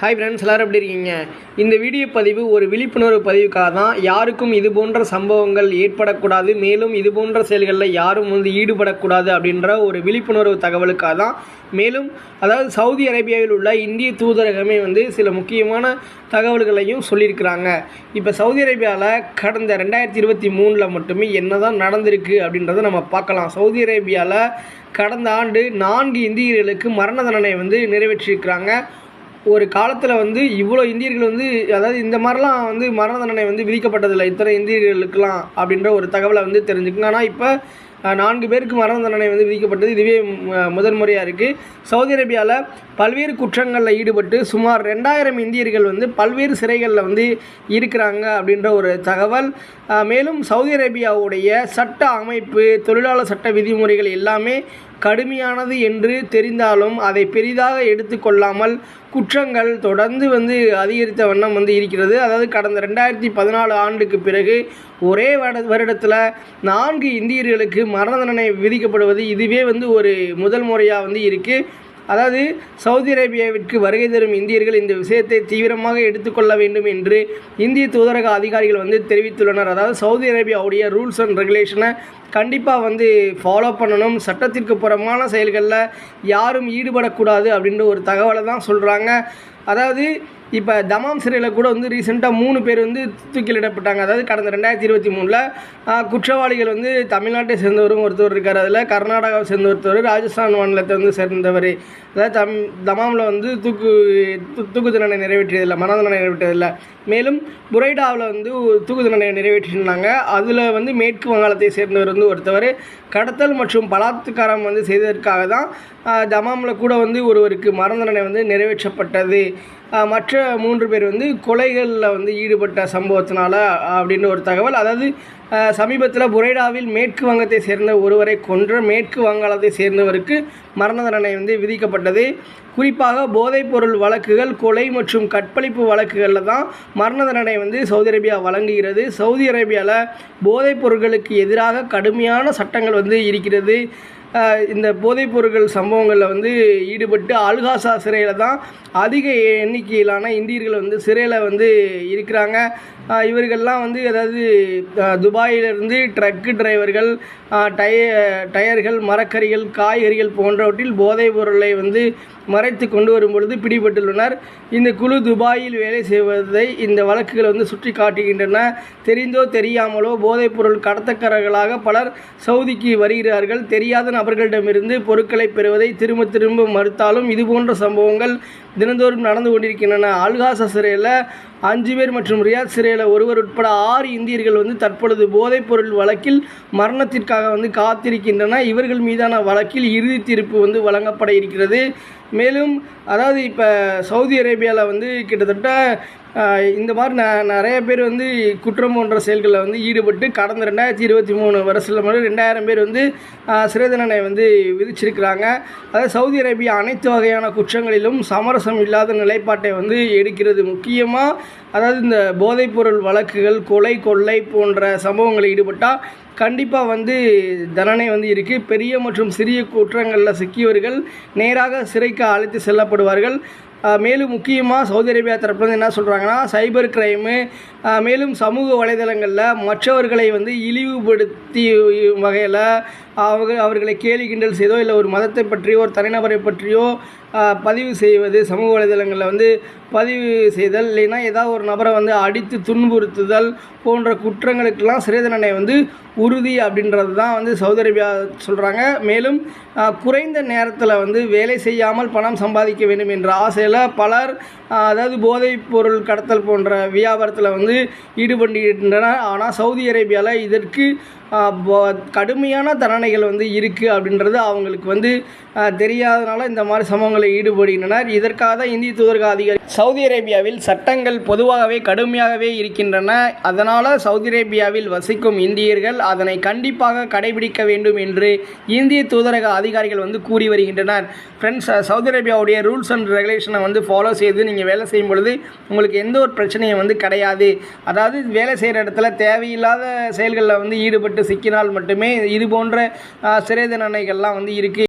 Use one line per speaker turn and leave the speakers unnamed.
Hi friends எல்லோரும் எப்படி இருக்கீங்க? இந்த வீடியோ பதிவு ஒரு விழிப்புணர்வு பதிவுக்காக தான். யாருக்கும் இது போன்ற சம்பவங்கள் ஏற்படக்கூடாது. மேலும் இது போன்ற செயல்களில் யாரும் வந்து ஈடுபடக்கூடாது அப்படின்ற ஒரு விழிப்புணர்வு தகவலுக்காக தான். மேலும் அதாவது சவுதி அரேபியாவில் உள்ள இந்திய தூதரகமே வந்து சில முக்கியமான தகவல்களையும் சொல்லியிருக்கிறாங்க. இப்போ சவுதி அரேபியாவில் கடந்த ரெண்டாயிரத்தி இருபத்தி மூணில் மட்டுமே என்ன தான் நடந்திருக்கு அப்படின்றத நம்ம பார்க்கலாம். சவுதி அரேபியாவில் கடந்த ஆண்டு நான்கு இந்தியர்களுக்கு மரண தண்டனை வந்து நிறைவேற்றியிருக்கிறாங்க. ஒரு காலத்தில் வந்து இவ்வளோ இந்தியர்கள் வந்து அதாவது இந்த மாதிரிலாம் வந்து மரண தண்டனை வந்து விதிக்கப்பட்டதில்லை. இத்தனை இந்தியர்களுக்கெல்லாம் அப்படின்ற ஒரு தகவலை வந்து தெரிஞ்சுக்கோங்க ஆனால் இப்போ நான்கு பேருக்கு மரண தண்டனை வந்து விதிக்கப்பட்டது இதுவே முதன்முறையாக இருக்குது சவுதி அரேபியாவில் பல்வேறு குற்றங்களில் ஈடுபட்டு சுமார் ரெண்டாயிரம் இந்தியர்கள் வந்து பல்வேறு சிறைகளில் வந்து இருக்கிறாங்க அப்படின்ற ஒரு தகவல். மேலும் சவுதி அரேபியாவுடைய சட்ட அமைப்பு தொழிலாளர் சட்ட விதிமுறைகள் எல்லாமே கடுமையானது என்று தெரிந்தாலும் அதை பெரிதாக எடுத்துக்கொள்ளாமல் குற்றங்கள் தொடர்ந்து வந்து அதிகரித்த வண்ணம் வந்து இருக்கிறது. அதாவது கடந்த ரெண்டாயிரத்தி பதினாலு ஆண்டுக்கு பிறகு ஒரே வருடத்தில் நான்கு இந்தியர்களுக்கு மரண தண்டனை விதிக்கப்படுவது இதுவே வந்து ஒரு முதல் முறையாக வந்து இருக்குது அதாவது சவுதி அரேபியாவிற்கு வருகை தரும் இந்தியர்கள் இந்த விஷயத்தை தீவிரமாக எடுத்துக்கொள்ள வேண்டும் என்று இந்திய தூதரக அதிகாரிகள் வந்து தெரிவித்துள்ளனர். அதாவது சவுதி அரேபியாவுடைய ரூல்ஸ் அண்ட் ரெகுலேஷனை கண்டிப்பாக வந்து ஃபாலோ பண்ணணும். சட்டத்திற்கு புறமான செயல்களில் யாரும் ஈடுபடக்கூடாது அப்படின்ற ஒரு தகவலை தான் சொல்கிறாங்க அதாவது இப்போ தமாம் சிறையில் கூட வந்து ரீசெண்டாக மூணு பேர் வந்து தூக்கிலிடப்பட்டாங்க. அதாவது கடந்த ரெண்டாயிரத்தி இருபத்தி மூணில் குற்றவாளிகள் வந்து தமிழ்நாட்டை சேர்ந்தவரும் ஒருத்தர் இருக்கார். அதில் கர்நாடகாவை சேர்ந்த ஒருத்தர் ராஜஸ்தான் மாநிலத்தை வந்து சேர்ந்தவர். அதாவது தம் தமாமில் வந்து தூக்கு தூக்கு தண்டனை நிறைவேற்றியதில்லை மன தண்டனை நிறைவேற்றியதில்லை. மேலும் புரைடாவில் வந்து தூக்கு தண்டனை நிறைவேற்றினாங்க. அதில் வந்து மேற்கு வங்காளத்தை சேர்ந்தவர் வந்து ஒருத்தவர். கடத்தல் மற்றும் பலாத்காரம் வந்து செய்ததற்காக தான் தமாமில் கூட வந்து ஒருவருக்கு மரண தண்டனை வந்து நிறைவேற்றப்பட்டது. மற்ற மூன்று பேர் வந்து கொலைகளில் வந்து ஈடுபட்ட சம்பவத்தினால அப்படின்னு ஒரு தகவல். அதாவது சமீபத்தில் புரேடாவில் மேற்கு வங்கத்தை சேர்ந்த ஒருவரை கொன்ற மேற்கு வங்காளத்தை சேர்ந்தவருக்கு மரண தண்டனை வந்து விதிக்கப்பட்டது. குறிப்பாக போதைப்பொருள் வழக்குகள் கொலை மற்றும் கற்பழிப்பு வழக்குகளில் தான் மரண தண்டனை வந்து சவுதி அரேபியா வழங்குகிறது. சவுதி அரேபியாவில் போதைப் பொருட்களுக்கு எதிராக கடுமையான சட்டங்கள் வந்து இருக்கிறது. இந்த போதைப் பொருட்கள் சம்பவங்களில் வந்து ஈடுபட்டு அல்காசா சிறையில் தான் அதிக எண்ணிக்கையிலான இந்தியர்கள் வந்து சிறையில் வந்து இருக்கிறாங்க. இவர்கள்லாம் வந்து அதாவது துபாயிலிருந்து ட்ரக்கு டிரைவர்கள் டய டயர்கள் மரக்கறிகள் காய்கறிகள் போன்றவற்றில் போதைப் பொருளை வந்து மறைத்து கொண்டு வரும் பொழுது பிடிபட்டுள்ளனர். இந்த குழு துபாயில் வேலை செய்வதை இந்த வழக்குகள் வந்து சுட்டி காட்டுகின்றன. தெரிந்தோ தெரியாமலோ போதைப்பொருள் கடத்தக்காரர்களாக பலர் சவுதிக்கு வருகிறார்கள். தெரியாத நபர்களிடமிருந்து பொருட்களை பெறுவதை திரும்ப திரும்ப மறுத்தாலும் இதுபோன்ற சம்பவங்கள் தினந்தோறும் நடந்து கொண்டிருக்கின்றன. அல்காச சிறையில் அஞ்சு பேர் மற்றும் ரியாத் சிறையில் ஒருவர் உட்பட ஆறு இந்தியர்கள் வந்து தற்பொழுது போதைப்பொருள் வழக்கில் மரணத்திற்காக வந்து காத்திருக்கின்றன இவர்கள் மீதான வழக்கில் இறுதி தீர்ப்பு வந்து வழங்கப்பட இருக்கிறது. மேலும் அதாவது இப்போ சவுதி அரேபியாவில் வந்து கிட்டத்தட்ட இந்த மாதிரி ந நிறைய பேர் வந்து குற்றம் போன்ற செயல்களில் வந்து ஈடுபட்டு கடந்த ரெண்டாயிரத்தி இருபத்தி மூணு வருஷத்தில் மட்டும் ரெண்டாயிரம் பேர் வந்து சிறை தண்டனை வந்து விதிச்சிருக்கிறாங்க. அதாவது சவுதி அரேபியா அனைத்து வகையான குற்றங்களிலும் சமரசம் இல்லாத நிலைப்பாட்டை வந்து எடுக்கிறது முக்கியமாக அதாவது இந்த போதைப்பொருள் வழக்குகள் கொலை கொள்ளை போன்ற சம்பவங்களில் ஈடுபட்டால் கண்டிப்பாக வந்து தண்டனை வந்து இருக்குது பெரிய மற்றும் சிறிய குற்றங்களில் சிக்கியவர்கள் நேராக சிறைக்கு அழைத்து செல்லப்படுவார்கள். மேலும் முக்கியமாக சவுதி அரேபியா தரப்புலேருந்து என்ன சொல்கிறாங்கன்னா சைபர் கிரைமு மேலும் சமூக வலைதளங்களில் மற்றவர்களை வந்து இழிவுபடுத்தி வகையில் அவர்கள் அவர்களை கேலி கிண்டல் செய்தோ இல்லை ஒரு மதத்தை பற்றியோ ஒரு தனிநபரை பற்றியோ பதிவு செய்வது சமூக வலைதளங்களில் வந்து பதிவு செய்தல் இல்லைன்னா ஏதாவது ஒரு நபரை வந்து அடித்து துன்புறுத்துதல் போன்ற குற்றங்களுக்கெல்லாம் சிறை தண்டனை வந்து உறுதி அப்படின்றது தான் வந்து சவுதி அரேபியா சொல்கிறாங்க மேலும் குறைந்த நேரத்தில் வந்து வேலை செய்யாமல் பணம் சம்பாதிக்க வேண்டும் என்ற ஆசையில் பலர் அதாவது போதைப் பொருள் கடத்தல் போன்ற வியாபாரத்தில் வந்து ஈடுபட்டுகின்றனர் ஆனால் சவுதி அரேபியாவில் இதற்கு கடுமையான தண்டனைகள் வந்து இருக்குது அப்படின்றது அவங்களுக்கு வந்து தெரியாதனால இந்த மாதிரி சம்பவங்களில் ஈடுபடுகின்றனர். இதற்காக தான் இந்திய தூதரக அதிகாரி சவுதி அரேபியாவில் சட்டங்கள் பொதுவாகவே கடுமையாகவே இருக்கின்றன. அதனால் சவுதி அரேபியாவில் வசிக்கும் இந்தியர்கள் அதனை கண்டிப்பாக கடைபிடிக்க வேண்டும் என்று இந்திய தூதரக அதிகாரிகள் வந்து கூறி வருகின்றனர். ஃப்ரெண்ட்ஸ் சவுதி அரேபியாவுடைய ரூல்ஸ் அண்ட் ரெகுலேஷனை வந்து ஃபாலோ செய்து நீங்கள் வேலை செய்யும் பொழுது உங்களுக்கு எந்த ஒரு பிரச்சனையும் வந்து கிடையாது. அதாவது வேலை செய்கிற இடத்துல தேவையில்லாத செயல்களில் வந்து ஈடுபட்டு சிக்கினால் மட்டுமே இது போன்ற சிறை தண்டனைகள்லாம் வந்து இருக்குது